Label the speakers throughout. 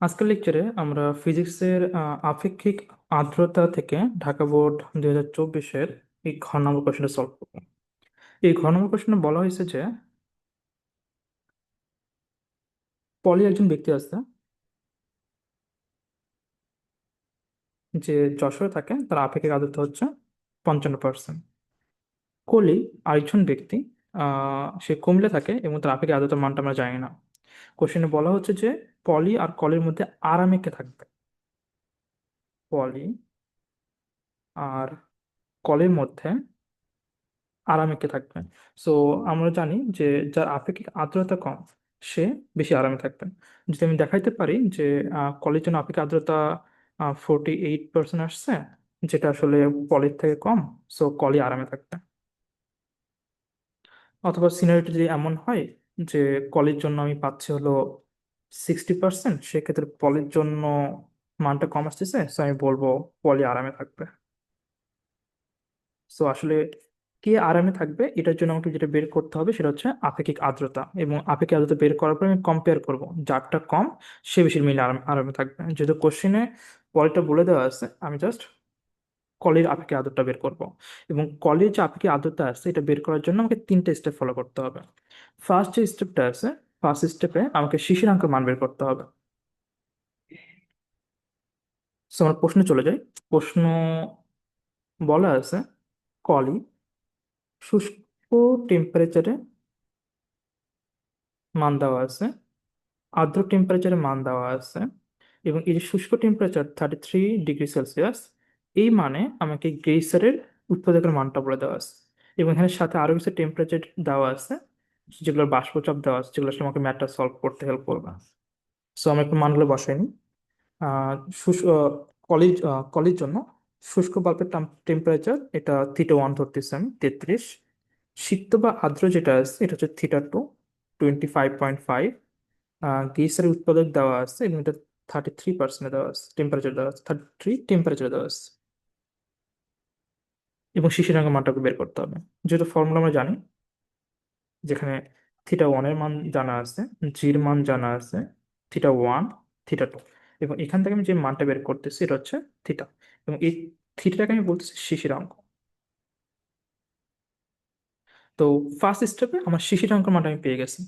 Speaker 1: আজকের লেকচারে আমরা ফিজিক্সের আপেক্ষিক আর্দ্রতা থেকে ঢাকা বোর্ড দুই হাজার চব্বিশের এই ঘ নম্বর কোশ্চেনটা সলভ করব। এই ঘ নম্বর কোশ্চেনে বলা হয়েছে যে, পলি একজন ব্যক্তি আছে, যে যশোরে থাকে, তার আপেক্ষিক আর্দ্রতা হচ্ছে পঞ্চান্ন পার্সেন্ট কলি আরেকজন ব্যক্তি সে কুমিল্লা থাকে এবং তার আপেক্ষিক আর্দ্রতার মানটা আমরা জানি না। কোশ্চেনে বলা হচ্ছে যে পলি আর কলের মধ্যে আরামে কে থাকবে? পলি আর কলের মধ্যে আরামে কে থাকবে? সো আমরা জানি যে যার আপেক্ষিক আর্দ্রতা কম, সে বেশি আরামে থাকবে। যদি আমি দেখাইতে পারি যে কলের জন্য আপেক্ষিক আর্দ্রতা ফোরটি এইট পার্সেন্ট আসছে, যেটা আসলে পলির থেকে কম সো কলি আরামে থাকবে। অথবা সিনারিটি যদি এমন হয় যে কলের জন্য আমি পাচ্ছি হলো সিক্সটি পার্সেন্ট সেক্ষেত্রে পলির জন্য মানটা কম আসতেছে সো আমি বলব পলি আরামে থাকবে। সো আসলে কে আরামে থাকবে, এটার জন্য আমাকে যেটা বের করতে হবে সেটা হচ্ছে আপেক্ষিক আর্দ্রতা, এবং আপেক্ষিক আর্দ্রতা বের করার পর আমি কম্পেয়ার করব, যারটা কম সে বেশি মিলে আরাম, আরামে থাকবে। যেহেতু কোশ্চেনে পরেরটা বলে দেওয়া আছে, আমি জাস্ট কলের আপেক্ষিক আর্দ্রতা বের করব, এবং কলের যে আপেক্ষিক আর্দ্রতা আছে, এটা বের করার জন্য আমাকে তিনটে স্টেপ ফলো করতে হবে। ফার্স্ট যে স্টেপটা আছে ফার্স্ট স্টেপে আমাকে শিশিরাঙ্কের মান বের করতে হবে। আমার প্রশ্নে চলে যাই। প্রশ্ন বলা আছে, কলি, শুষ্ক টেম্পারেচারে মান দেওয়া আছে, আর্দ্র টেম্পারেচারে মান দেওয়া আছে, এবং এই যে শুষ্ক temperature thirty three degree Celsius এই মানে আমাকে গ্লেসিয়ারের উৎপাদকের মানটা বলে দেওয়া আছে। এবং এখানে সাথে আরও কিছু টেম্পারেচার দেওয়া আছে যেগুলোর বাষ্পচাপ দেওয়া আছে, যেগুলো আসলে আমাকে ম্যাথটা সলভ করতে হেল্প করবে। সো আমি একটু মানগুলো বসাই নি। আহ শুষ্ক কলেজ কলের জন্য শুষ্ক বাল্বের টেম্পারেচার এটা থিটা ওয়ান ধরতেছি আমি, তেত্রিশ। সিক্ত বা আর্দ্র যেটা আছে, এটা হচ্ছে theta two twenty five point five গ্লিসারের উৎপাদক দেওয়া আছে, এবং এটা থার্টি থ্রি পার্সেন্ট দেওয়া আছে টেম্পারেচার দেওয়া আছে থার্টি থ্রি টেম্পারেচার দেওয়া আছে। এবং শিশিরাঙ্গের মানটাকে বের করতে হবে। যেহেতু ফর্মুলা আমরা জানি যেখানে থিটা ওয়ানের মান জানা আছে জির মান জানা আছে থিটা ওয়ান থিটা টু এবং এখান থেকে আমি যে মানটা বের করতেছি এটা হচ্ছে থিটা এবং এই থিটাটাকে আমি বলতেছি শিশির অঙ্ক। তো ফার্স্ট স্টেপে আমার শিশির অঙ্কের মানটা আমি পেয়ে গেছি।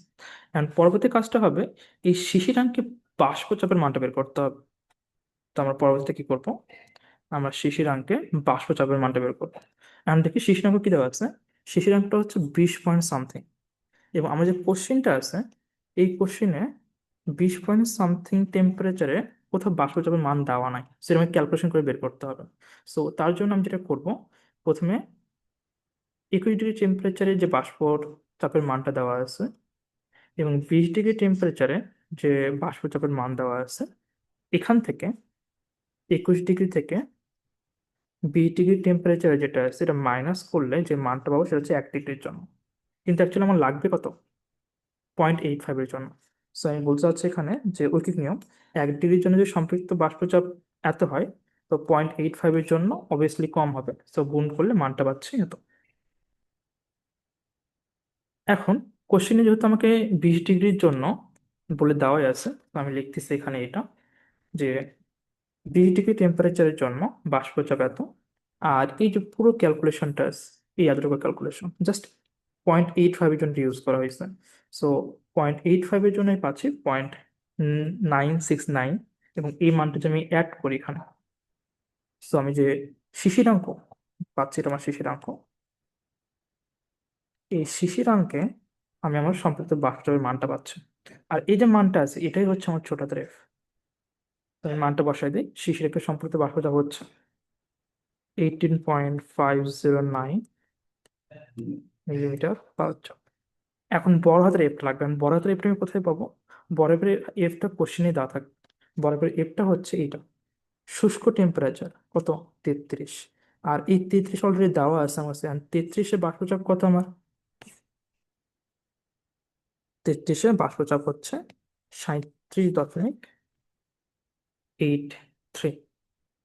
Speaker 1: অ্যান্ড পরবর্তী কাজটা হবে, এই শিশিরাঙ্কে বাষ্পচাপের মানটা বের করতে হবে। তো আমরা পরবর্তীতে কি করব? আমরা শিশির শিশিরাঙ্কে বাষ্পচাপের মানটা বের করব। এখন দেখি শিশির শিশিরাঙ্ক কি দেওয়া আছে? শিশির শিশিরাঙ্কটা হচ্ছে বিশ পয়েন্ট সামথিং এবং আমার যে কোশ্চেনটা আছে, এই কোশ্চেনে বিশ পয়েন্ট সামথিং টেম্পারেচারে কোথাও বাষ্পচাপের মান দেওয়া নাই। সেটা আমাকে ক্যালকুলেশন করে বের করতে হবে। সো তার জন্য আমি যেটা করব, প্রথমে একুশ ডিগ্রি টেম্পারেচারে যে বাষ্প চাপের মানটা দেওয়া আছে এবং বিশ ডিগ্রি টেম্পারেচারে যে বাষ্প চাপের মান দেওয়া আছে, এখান থেকে একুশ ডিগ্রি থেকে বিশ ডিগ্রি টেম্পারেচারে যেটা আছে সেটা মাইনাস করলে যে মানটা পাবো সেটা হচ্ছে এক ডিগ্রির জন্য। কিন্তু অ্যাকচুয়ালি আমার লাগবে কত? পয়েন্ট এইট ফাইভের জন্য। সো আমি বলতে চাচ্ছি এখানে যে ঐকিক নিয়ম, এক ডিগ্রির জন্য যদি সম্পৃক্ত বাষ্পচাপ এত হয়, তো পয়েন্ট এইট ফাইভের জন্য অবভিয়াসলি কম হবে। সো গুণ করলে মানটা পাচ্ছি এত। এখন কোশ্চেনে যেহেতু আমাকে বিশ ডিগ্রির জন্য বলে দেওয়াই আছে, তো আমি লিখতেছি এখানে এটা, যে বিশ ডিগ্রি টেম্পারেচারের জন্য বাষ্পচাপ এত, আর এই যে পুরো ক্যালকুলেশনটা এই এতটুকু ক্যালকুলেশন জাস্ট পয়েন্ট এইট ফাইভের জন্য ইউজ করা হয়েছে। সো পয়েন্ট এইট ফাইভের জন্য পাচ্ছি পয়েন্ট নাইন সিক্স নাইন এবং এই মানটা যদি আমি অ্যাড করি এখানে। সো আমি যে শিশিরাঙ্ক পাচ্ছি, এটা আমার শিশিরাঙ্ক এই শিশিরাঙ্কে আমি আমার সম্পৃক্ত বাষ্পচাপের মানটা পাচ্ছি। আর এই যে মানটা আছে, এটাই হচ্ছে আমার ছোট হাতের আমি মানটা বসাই দিই। শিশিরাঙ্কে সম্পৃক্ত বাষ্পচাপ হচ্ছে। Eighteen point five zero nine millimetre চাপ এখন বড় হাতের এফটা লাগবে। আমি বড় হাতের এফটা আমি কোথায় পাবো? বড় এফটা কোশ্চেনে দেওয়া থাকবে বড় এফটা হচ্ছে এইটা। শুষ্ক টেম্পারেচার কত? তেত্রিশ। আর এই তেত্রিশ অলরেডি দেওয়া আছে আমার কাছে। তেত্রিশে বাষ্পচাপ কত আমার? তেত্রিশে বাষ্পচাপ হচ্ছে সাঁত্রিশ দশমিক এইট থ্রি।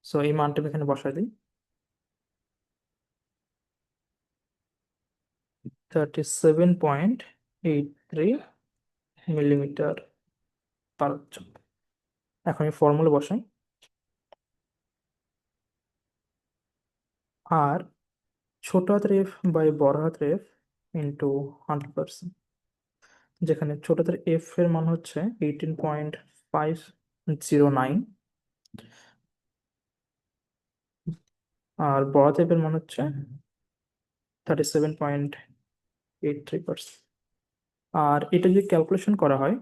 Speaker 1: সো এই মানটা এখানে বসাই দিই। Thirty seven point eight three millimetre per চাপ এখন আমি ফর্মুলা বসাই। আর ছোট হাতের এফ বাই বড় হাতের এফ ইন্টু হান্ড্রেড পার্সেন্ট যেখানে ছোট হাতের এফ এর মান হচ্ছে eighteen point five zero nine আর বড় হাতের এফ এর মান হচ্ছে thirty seven point eight three percent আর এটা যদি ক্যালকুলেশন করা হয়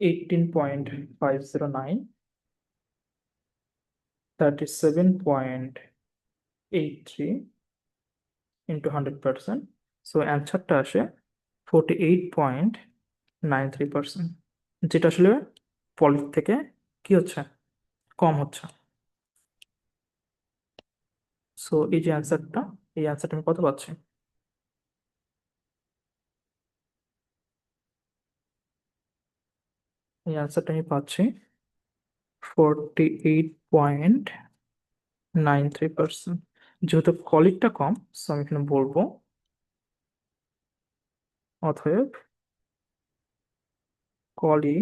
Speaker 1: eighteen point five zero nine thirty seven point eight three into hundred percent so অ্যান্সারটা আসে forty eight point nine three percent যেটা আসলে পলির থেকে কি হচ্ছে? কম হচ্ছে। সো এই যে অ্যান্সারটা এই অ্যান্সারটা আমি কত পাচ্ছি? এই অ্যান্সারটা আমি পাচ্ছি forty eight point nine three percent যেহেতু কলিকটা কম সো আমি এখানে বলব অতএব কলি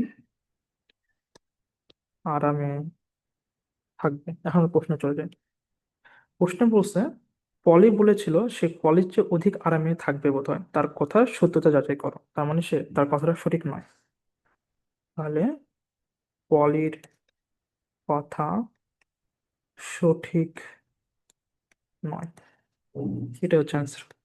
Speaker 1: আরামে থাকবে। এখন প্রশ্ন চলে যায়। প্রশ্ন বলছে, পলি বলেছিল, সে কলের চেয়ে অধিক আরামে থাকবে বোধহয়। তার কথার সত্যতা যাচাই করো। তার মানে সে, তার কথাটা সঠিক নয়। তাহলে পলির কথা সঠিক নয়। এটা হচ্ছে অ্যান্সার